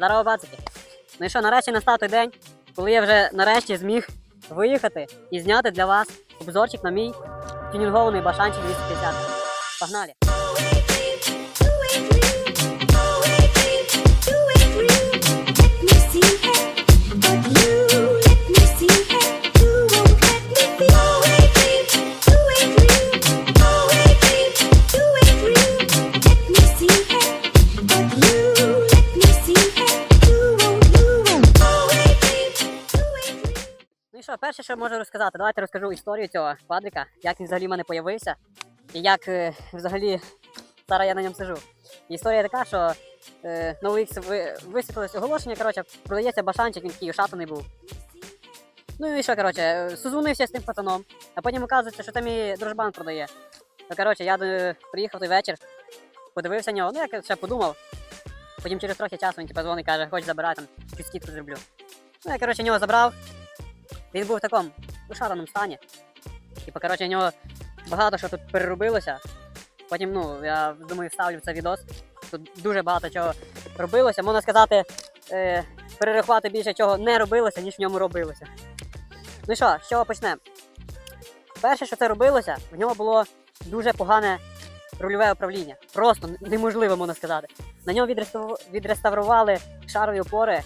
Здорово, пацики. Ну і що, нарешті настав той день, коли я вже нарешті зміг виїхати і зняти для вас обзорчик на мій тюнінгований башанчик 250. Погнали! Перше, що можу розказати, давайте розкажу історію цього квадрика, як він взагалі в мене появився, і як е, взагалі зараз я на ньому сижу. Історія така, що е, на OX ви, висвітлилось оголошення, коротше, продається башанчик, він такий ушатаний був. Ну і що, коротше, е, созвонився з тим пацаном, а потім оказується, що там і дружбан продає. Ну, коротше, я е, приїхав той вечір, подивився нього, ну я ще подумав. Потім через трохи часу він типу, дзвонить, каже, хоч забирай там, чуть скидку зроблю. Ну я коротше нього забрав. Він був в такому ушатаному стані. Типу, коротше, у нього багато що тут переробилося. Потім, ну, я думаю, вставлю в це відос. Тут дуже багато чого робилося. Можна сказати, е, перерахувати більше чого не робилося, ніж в ньому робилося. Ну що, з чого почнемо? Перше, що це робилося, в нього було дуже погане рульове управління. Просто неможливо, можна сказати. На ньому відреставрували шарові опори.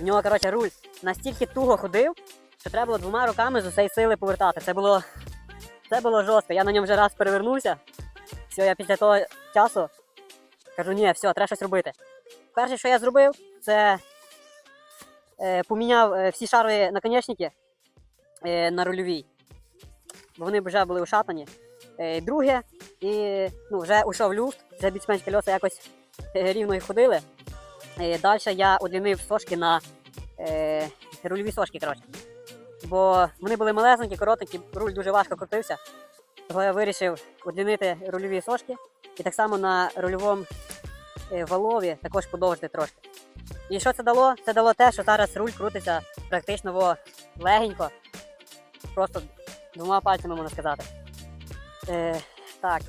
В нього, коротше, руль настільки туго ходив, що треба було двома руками з усієї сили повертати. Це було. Це було жорстко. Я на ньому вже раз перевернувся. Все, я після того часу кажу, ні, все, треба щось робити. Перше, що я зробив, це е, поміняв е, всі шарові наконечники е, на рульовій. Бо вони вже були ушатані. Е, друге, і ну, вже ушов люфт, вже більш-менш кольоса якось е, рівно і ходили. Е, Далі я одлінив сошки на е, рульові сошки, коротше. Бо вони були малесенькі, коротенькі, руль дуже важко крутився. Того я вирішив одлінити рульові сошки і так само на рульовому е, валові також подовжити трошки. І що це дало? Це дало те, що зараз руль крутиться практично во, легенько. Просто двома пальцями можна сказати. Е, так,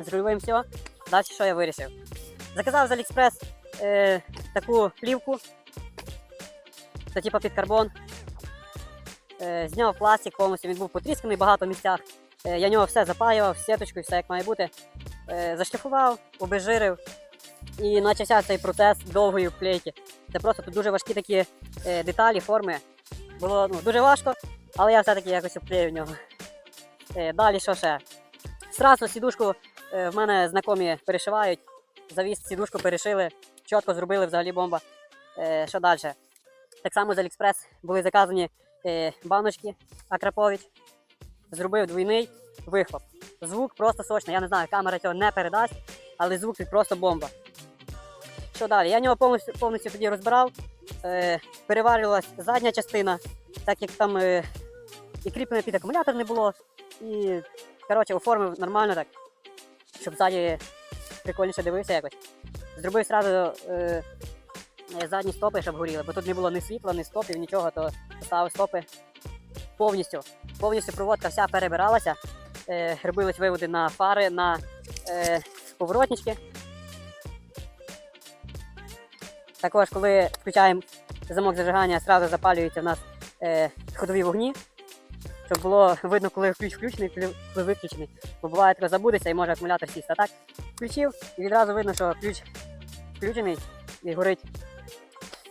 з рульовим все. Далі що я вирішив? Заказав з Аліекспрес е, таку плівку. Це типа під карбон. Зняв пластик повністю, він був потрісканий в багато місцях. Е, я нього все запаював, сіточкою, все як має бути. Е, зашліфував, обезжирив. І почався цей процес довгої вклейки. Це просто тут дуже важкі такі е, деталі, форми. Було ну, дуже важко, але я все-таки якось вклею в нього. Далі що ще? Зразу сідушку в мене знайомі перешивають. Завіз сідушку перешили, чітко зробили взагалі бомба. Що далі? Так само з Аліекспрес були заказані баночки Акрапович. Зробив двійний вихлоп. Звук просто сочний. Я не знаю, камера цього не передасть, але звук тут просто бомба. Що далі? Я нього повністю, повністю тоді розбирав. Е, переварювалась задня частина, так як там е, і кріплене під акумулятор не було. І коротше, оформив нормально так, щоб ззаді прикольніше дивився якось. Зробив одразу е, е, задні стопи, щоб горіли, бо тут не було ні світла, ні стопів, нічого, то поставив стопи повністю. Повністю проводка вся перебиралася. Е, робились виводи на фари, на е, поворотнички. Також, коли включаємо замок зажигання, одразу запалюються в нас е, ходові вогні, щоб було видно, коли ключ включений, коли виключений. Бо буває таке забудеться і може акумулятор сісти. А так включив і відразу видно, що ключ включений і горить.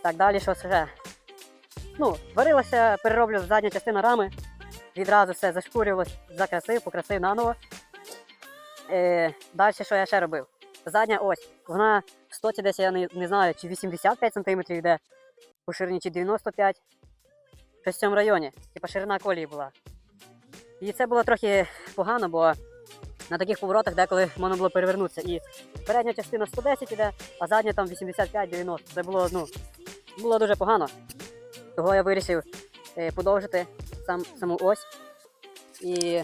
Так, далі що ще? Ну, варилася, перероблю задня частина рами. Відразу все зашкурювалось, закрасив, покрасив наново. Е, далі що я ще робив? Задня ось, вона в стоці десь я не, не знаю, чи 85 см йде по ширині, чи 95 Щось в цьому районі. Типа ширина колії була. І це було трохи погано, бо на таких поворотах деколи можна було перевернутися. І передня частина 110 іде, а задня там 85-90. Це було, ну, було дуже погано. Того я вирішив е, подовжити сам, саму ось. І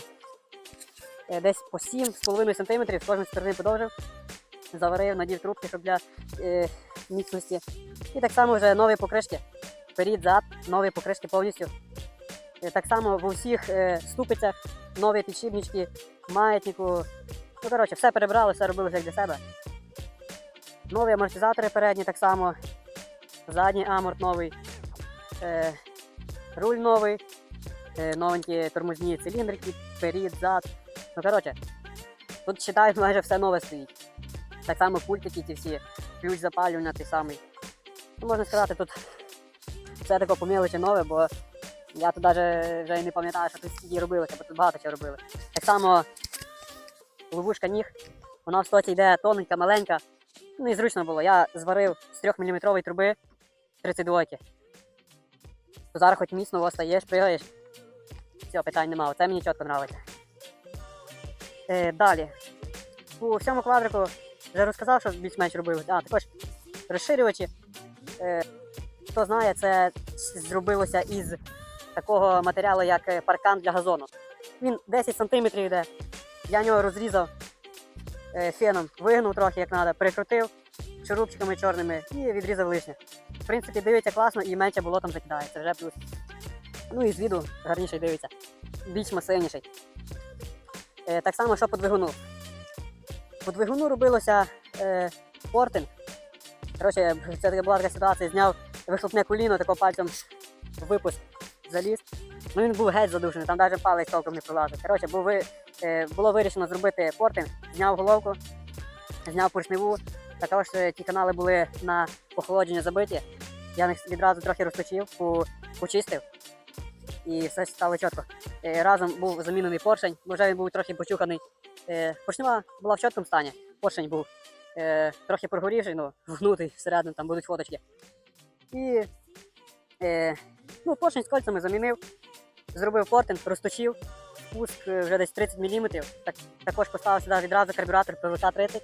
е, десь по 7,5 см з кожної сторони подовжив. Заварив, надів трубки, щоб для е, міцності. І так само вже нові покришки. Перед, зад, нові покришки повністю. Е, Так само в усіх е, ступицях нові підшипнички, маятнику. Ну, коротше, все перебрали, все робили як для себе. Нові амортизатори передні так само. Задній аморт новий, е, руль новий, е, новенькі тормозні циліндрики, перед, зад. Ну коротше, тут вважаю, майже все нове стоїть. Так само пультики ті всі, ключ запалювання той самий. Ну, можна сказати, тут все таке по мелочі нове, бо я тут навіть вже не пам'ятаю, що тут скільки робилося, бо тут багато чого робили. Так само ловушка ніг, вона в стоці йде тоненька, маленька. Ну і зручно було. Я зварив з 3 мм труби 32 ки То зараз хоч міцно стаєш, пригаєш. Все, питань нема. Це мені чітко подобається. Е, далі. У всьому квадрику вже розказав, що більш-менш робилось. А, також розширювачі. Е, хто знає, це зробилося із такого матеріалу, як е, паркан для газону. Він 10 см йде. Я нього розрізав е, феном, вигнув трохи, як треба, прикрутив шурупчиками чорними і відрізав лишнє. Принципі, дивиться класно і менше болотом закидається, вже плюс. Ну і з віду гарніше дивиться. Більш масивніший. Е, так само, що по двигуну. По двигуну робилося е, портинг. Коротше, це була така ситуація, зняв вихлопне коліно, тако пальцем випуск заліз. Ну він був геть задушений, там навіть палець толком не пролазив. Коротше, був, е, було вирішено зробити портинг, зняв головку, зняв поршневу. Також е, ті канали були на охолодження забиті. Я відразу трохи розточив, почистив. І все стало чітко. Е, Разом був замінений поршень, бо вже він був трохи почуханий. Е, Поршнева була в чіткому стані. Поршень був е, трохи прогорівший, ну, вгнутий всередину, там будуть фоточки. І ну, поршень з кольцями замінив, зробив портинг, розточив, спуск е, вже десь 30 мм. Так, також поставив сюди відразу карбюратор ПВК 30.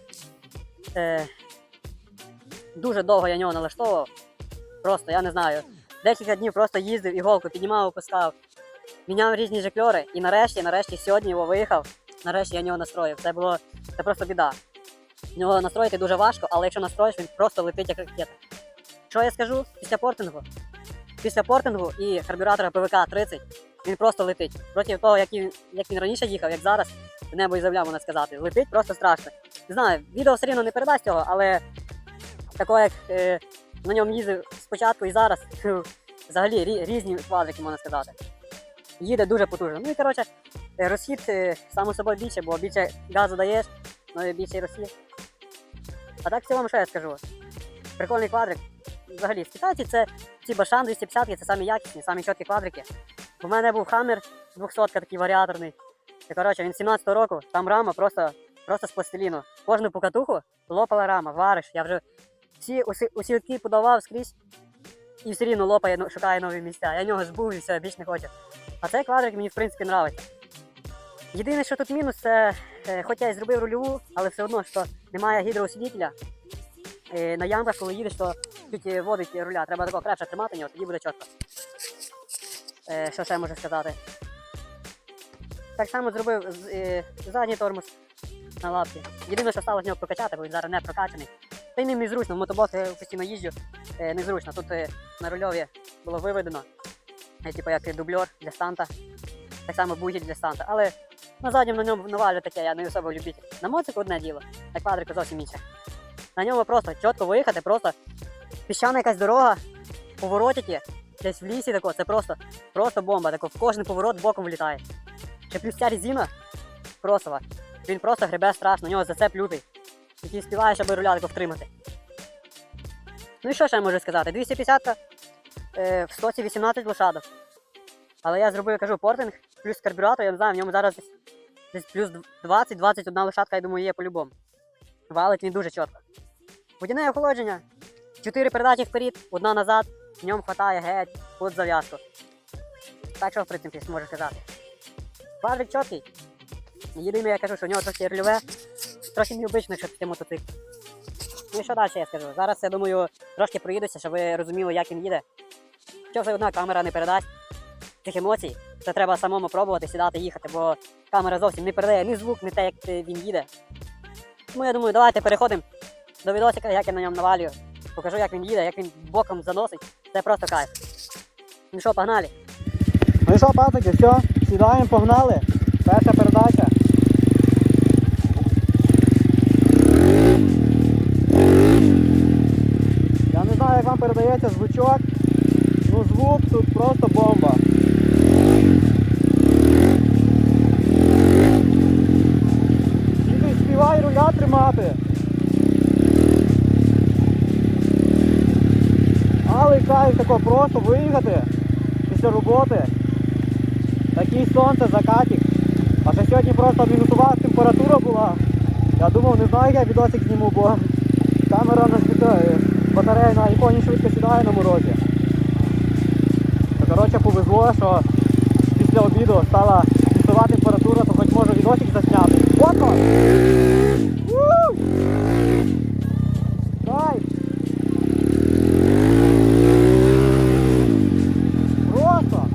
Е, дуже довго я нього налаштовував. Просто, я не знаю. Декілька днів просто їздив, іголку піднімав, опускав. Міняв різні жикльори. І нарешті, нарешті сьогодні його виїхав. Нарешті я нього настроїв. Це було це просто біда. Нього настроїти дуже важко, але якщо настроїш, він просто летить як ракета. Що я скажу після портингу? Після портингу і карбюратора ПВК 30 він просто летить. Проти того, як він, як він раніше їхав, як зараз, в небо і земля можна сказати. Летить просто страшно. Не знаю, відео все рівно не передасть цього, але такого, як е, на ньому їздив спочатку і зараз, взагалі різні квадрики, можна сказати. Їде дуже потужно. Ну і коротше, е, розхід е, само собою більше, бо більше газу даєш, ну і більший розхід. А так в цілому, що я скажу? Прикольний квадрик. Взагалі, з китайці це ці Башан 250 це самі якісні, самі чіткі квадрики. У мене був Хаммер 200 такий варіаторний. І, коротше, він 17 року, там рама просто, просто з пластиліну. Кожну покатуху лопала рама, вариш. Я вже всі усі, усілки подавав скрізь і все рівно лопає, ну, шукає нові місця. Я нього збув і все, більш не хочу. А цей квадрик мені в принципі нравиться. Єдине, що тут мінус, це е, хоч я і зробив рульову, але все одно, що немає гідроусилителя. Е, на ямках, коли їдеш, то чуть е, водить руля. Треба такого крепше тримати нього, тоді буде чітко. Що ще можу сказати? Так само зробив задній тормоз на лапці. Єдине, що стало з нього прокачати, бо він зараз не прокачаний. Та й ним незручно, в мотоблок постійно їжджу, е, незручно. Тут е, на рульові було виведено, е, типу як дубльор для станта, так само бугіль для станта. Але на задньому на ньому навалю таке, я не особо любитель. На моцику одне діло, на квадрику зовсім інше. На ньому просто чітко виїхати, просто піщана якась дорога, поворотики, десь в лісі тако, це просто, просто бомба. Тако, в кожен поворот боком влітає. Ще плюс ця резина кросова. Він просто гребе страшно, у нього зацеп лютий, який співає, щоб руля тако втримати. Ну і що ще я можу сказати? 250 е, в стоці 18 лошадок. Але я зробив, я кажу, портинг, плюс карбюратор, я не знаю, в ньому зараз десь, десь плюс 20-21 лошадка, я думаю, є по-любому. Валить він дуже чітко. Водяне охолодження. Чотири передачі вперед, одна назад, в ньому хватає геть під зав'язку. Так що, в принципі, можу сказати. Квадрик чіткий. Єдине, я кажу, що в нього трохи рельове, трохи необично, якщо піти мотоцикл. Ну і що далі я скажу? Зараз, я думаю, трошки проїдуся, щоб ви розуміли, як він їде. Що все одна камера не передасть цих емоцій, це треба самому пробувати, сідати, їхати, бо камера зовсім не передає ні звук, ні те, як він їде. Тому я думаю, давайте переходимо до відосика, як я на ньому навалюю. Покажу, як він їде, як він боком заносить. Це просто кайф. Ну що, погнали? Ну і що, пацики, все, сідаємо, погнали. Перша передача. Не вам передається звучок. Ну звук тут просто бомба. Тільки співай руля тримати. Але кайф тако просто виїхати після роботи. Такий сонце, закатик. А ще сьогодні просто мінусова температура була. Я думав, не знаю, як я відосик зніму, бо камера на світає, батарея на айфоні швидко сідає на морозі. Коротше, повезло, що після обіду стала мінусова температура, то хоч можу відосик засняти. Фото! Уу! Кайф! Просто!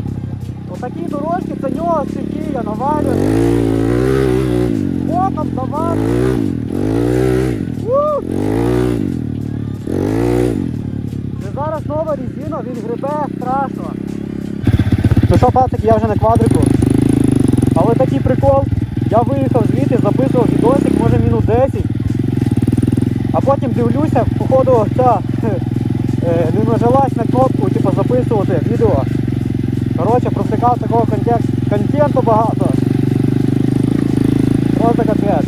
Отакі дорожки, це нього стихія, навалює. Боком давай. У! Зараз нова резина, він грибе страшно. Ну що, пацики, я вже на квадрику. Але такий прикол, я виїхав звідти, записував відосик, може мінус 10. А потім дивлюся, походу ця е, не нажалась на кнопку, типу записувати відео. Коротше, провтикав такого контекст, контенту багато. Просто капець.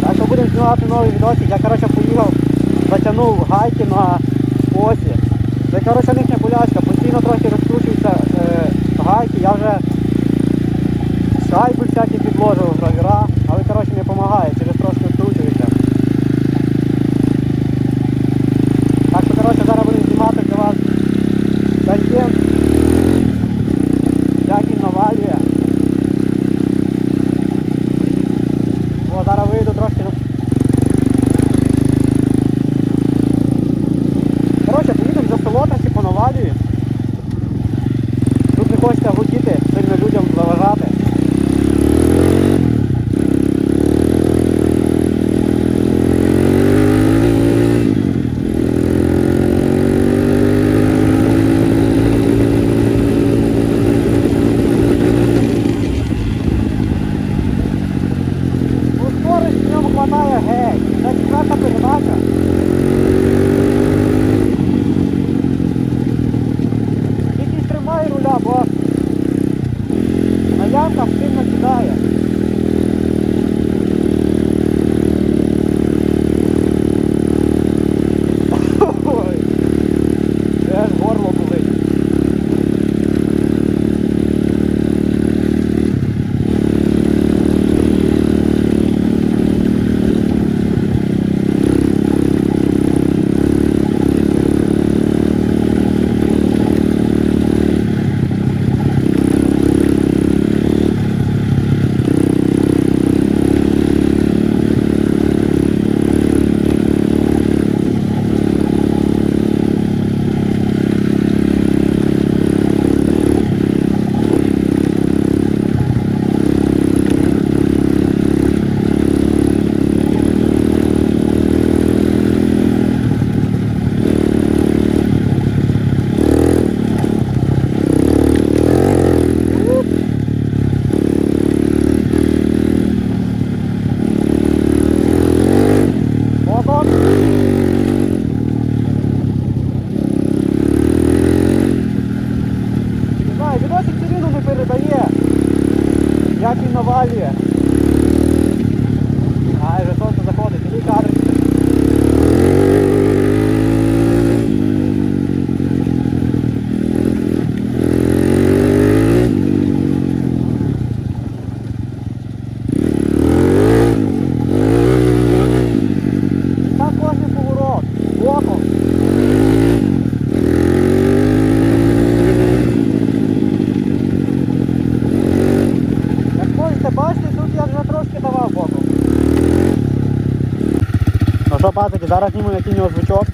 Так що будемо знімати новий відосик. Я коротше поїхав, затягнув гайки на осі. Це коротше їхня болячка, постійно трохи розкручуються е, гайки, я вже шайби всякі підложив гравіра, але коротше не допомагає, зараз зніму який нього звучок.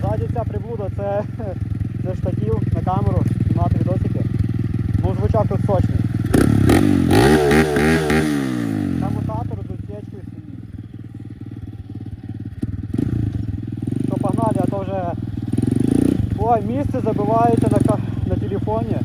Ззаді ця приблуда, це, це штатів на камеру, знімати відосики. Ну звучок тут сочний. Комутатор з утечкою стоїть. Що погнали, а то вже Ой, місце забивається на, на телефоні.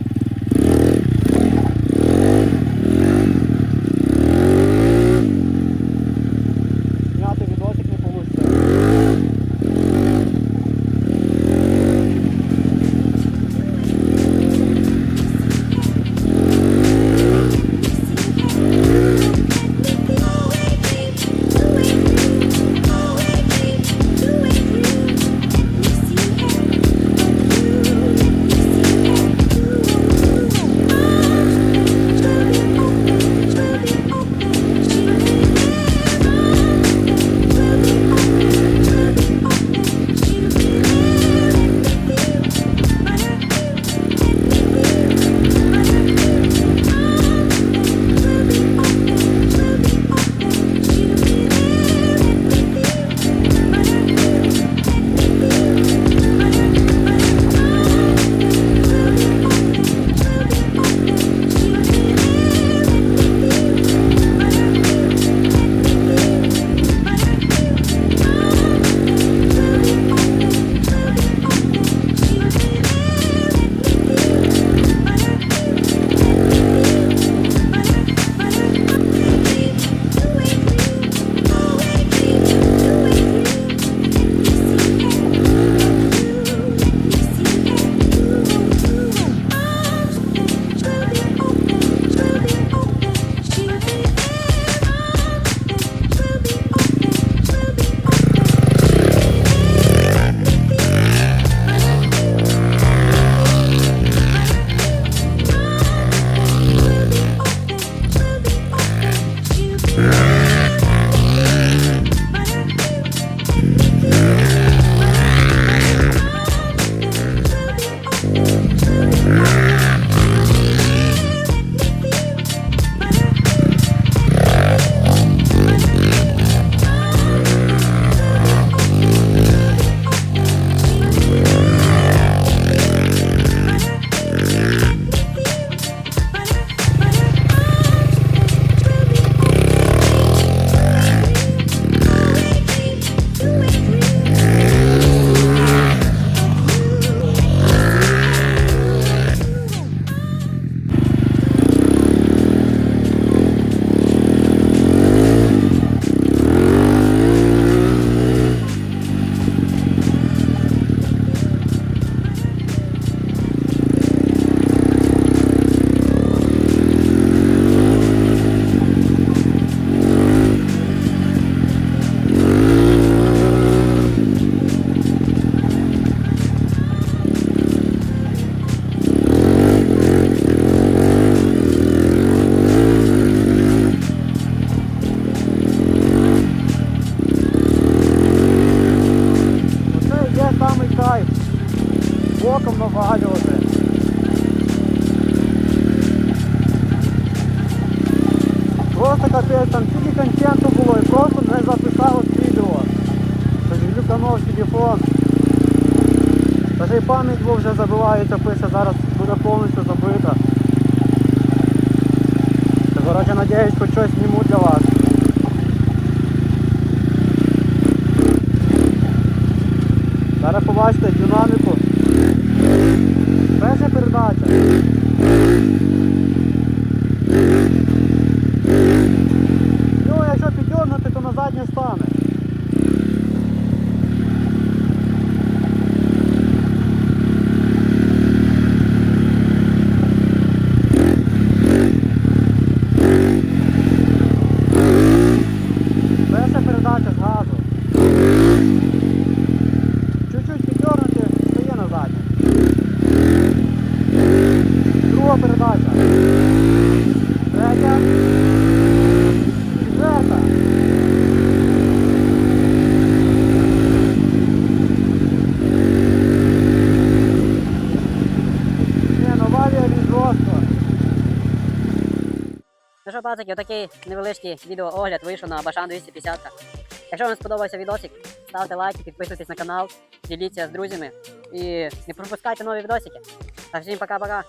Вже пише, зараз буде повністю забита. Та, Коротше, надіюсь, хоч щось зніму для вас. Зараз побачите динаміку. Перша передача. Ну, якщо піддернути, то на заднє стане. Перша передача з газу. Чуть-чуть піддернути, стає на заднє. Друга передача. Третя. Четверта. Не, ну аварія від жорстко. Ну що, пацики, отакий невеличкий відеоогляд вийшов на Башан 250. Якщо вам сподобався відосик, ставте лайки, підписуйтесь на канал, діліться з друзями і не пропускайте нові відосики. Та всім пока-пока.